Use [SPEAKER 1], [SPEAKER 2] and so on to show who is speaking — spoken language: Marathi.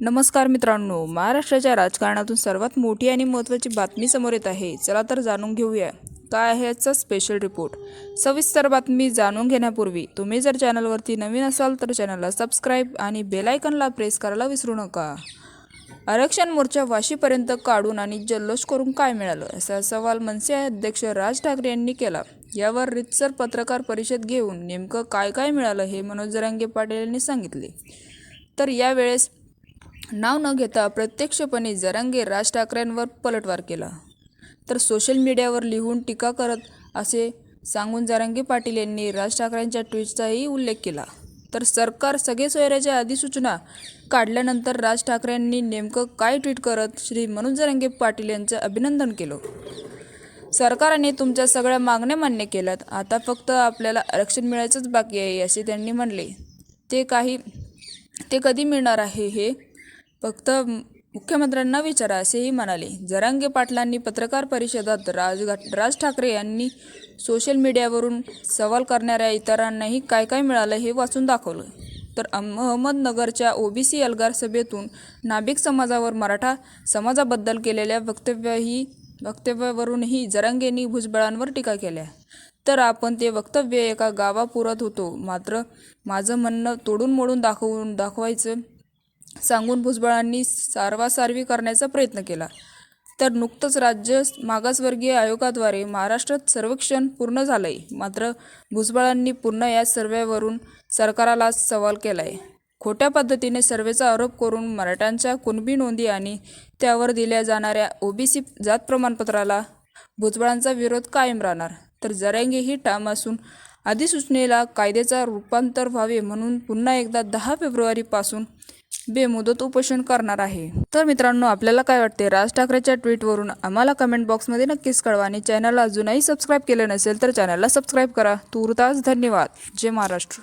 [SPEAKER 1] नमस्कार मित्रांनो महाराष्ट्राच्या राजकारणातून सर्वात मोठी आणि महत्त्वाची बातमी समोर येत आहे. चला तर जाणून घेऊया. काय आहे याचा स्पेशल रिपोर्ट सविस्तर बातमी जाणून घेण्यापूर्वी तुम्ही जर चॅनलवरती नवीन असाल तर चॅनलला सबस्क्राईब आणि बेलायकनला प्रेस करायला विसरू नका. आरक्षण मोर्चा वाशीपर्यंत काढून आणि जल्लोष करून काय मिळालं? असा सवाल मनसे अध्यक्ष राज ठाकरे यांनी केला. यावर रितसर पत्रकार परिषद घेऊन नेमकं काय काय मिळालं हे मनोज जरांगे पाटील यांनी सांगितले. तर यावेळेस नाव न घेता प्रत्यक्षपणे जरांगे राज ठाकरेंवर पलटवार केला. तर सोशल मीडियावर लिहून टीका करत असे सांगून जरांगे पाटील यांनी राज ठाकरेंच्या ट्विटचाही उल्लेख केला. तर सरकार सगळे सोयऱ्याच्या अधिसूचना काढल्यानंतर राज ठाकरेंनी नेमकं काय ट्विट करत श्री मनोज जरांगे पाटील यांचं अभिनंदन केलं? सरकारने तुमच्या सगळ्या मागण्या मान्य केल्यात. आता फक्त आपल्याला आरक्षण मिळायचंच बाकी आहे असे त्यांनी म्हणले. ते काही ते कधी मिळणार आहे हे फक्त मुख्यमंत्र्यांना विचारा असेही म्हणाले. जरांगे पाटलांनी पत्रकार परिषदात राज राज ठाकरे यांनी सोशल मीडियावरून सवाल करणाऱ्या इतरांनाही काय काय मिळालं हे वाचून दाखवलं. तर अहमदनगरच्या ओबीसी एल्गार सभेतून नाभिक समाजावर मराठा समाजाबद्दल केलेल्या वक्तव्यही वक्तव्यावरूनही जरांगेंनी भुजबळांवर टीका केल्या. तर आपण ते वक्तव्य एका गावापुरात होतो. मात्र माझं म्हणणं तोडून मोडून दाखवून दाखवायचं सांगून भुजबळांनी सारवासारवी करण्याचा प्रयत्न केला. तर नुकतंच राज्य मागासवर्गीय आयोगाद्वारे महाराष्ट्रात सर्वेक्षण पूर्ण झालं आहे मात्र भुजबळांनी पुन्हा या सर्वेवरून सरकाराला सवाल केला आहे खोट्या पद्धतीने सर्वेचा आरोप करून मराठ्यांच्या कुणबी नोंदी आणि त्यावर दिल्या जाणाऱ्या ओबीसी जात प्रमाणपत्राला भुजबळांचा विरोध कायम राहणार. तर जरांगे ही ठाम असून अधिसूचनेला कायद्याचा रूपांतर व्हावे म्हणून पुन्हा एकदा दहा फेब्रुवारीपासून बेमुदत उपोषण करणार आहे. तर मित्रांनो आपल्याला काय वाटते राज ठाकरेच्या ट्विटवरून आम्हाला कमेंट बॉक्समध्ये नक्कीच कळवा आणि चॅनलला अजूनही सबस्क्राईब केलं नसेल तर चॅनलला सबस्क्राईब करा. तुर्तास धन्यवाद. जय महाराष्ट्र.